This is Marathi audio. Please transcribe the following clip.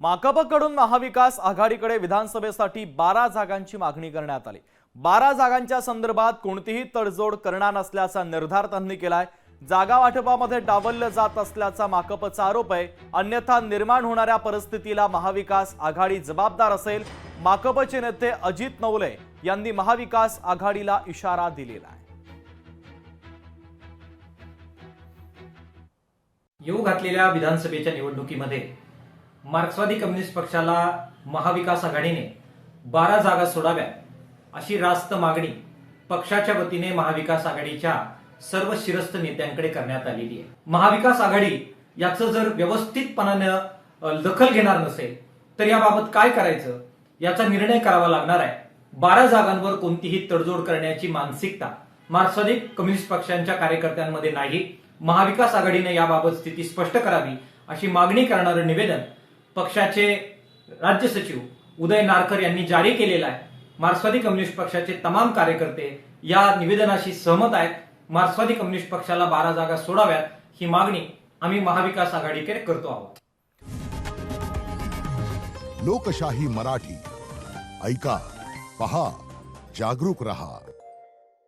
माकपकडून महाविकास आघाडीकडे विधानसभेसाठी बारा जागांची मागणी करण्यात आली. बारा जागांच्या संदर्भात कोणतीही तडजोड करणार नसल्याचा निर्धार त्यांनी केलाय. जागा वाटपामध्ये डावललं जात असल्याचा माकपचा आरोप आहे. अन्यथा निर्माण होणाऱ्या परिस्थितीला महाविकास आघाडी जबाबदार असेल. माकपचे नेते अजित नवले यांनी महाविकास आघाडीला इशारा दिलेला आहे. येऊ घातलेल्या विधानसभेच्या निवडणुकीमध्ये मार्क्सवादी कम्युनिस्ट पक्षाला महाविकास आघाडीने बारा जागा सोडाव्या अशी रास्त मागणी पक्षाच्या वतीने महाविकास आघाडीच्या सर्व शिरस्त नेत्यांकडे करण्यात आलेली आहे. महाविकास आघाडी याचं जर व्यवस्थितपणानं दखल घेणार नसेल तर याबाबत काय करायचं? याचा निर्णय करावा लागणार आहे. बारा जागांवर कोणतीही तडजोड करण्याची मानसिकता मार्क्सवादी कम्युनिस्ट पक्षांच्या कार्यकर्त्यांमध्ये नाही. महाविकास आघाडीने याबाबत स्थिती स्पष्ट करावी अशी मागणी करणारं निवेदन पक्षाचे राज्य सचिव उदय नारकर यांनी जारी केलेला आहे. मार्क्सवादी कम्युनिस्ट पक्षाचे तमाम कार्यकर्ते या निवेदनाशी सहमत आहेत. मार्क्सवादी कम्युनिस्ट पक्षाला बारा जागा सोडाव्यात ही मागणी आम्ही महाविकास आघाडीकडे करतो आहोत. लोकशाही मराठी. ऐका पहा जागरूक रहा.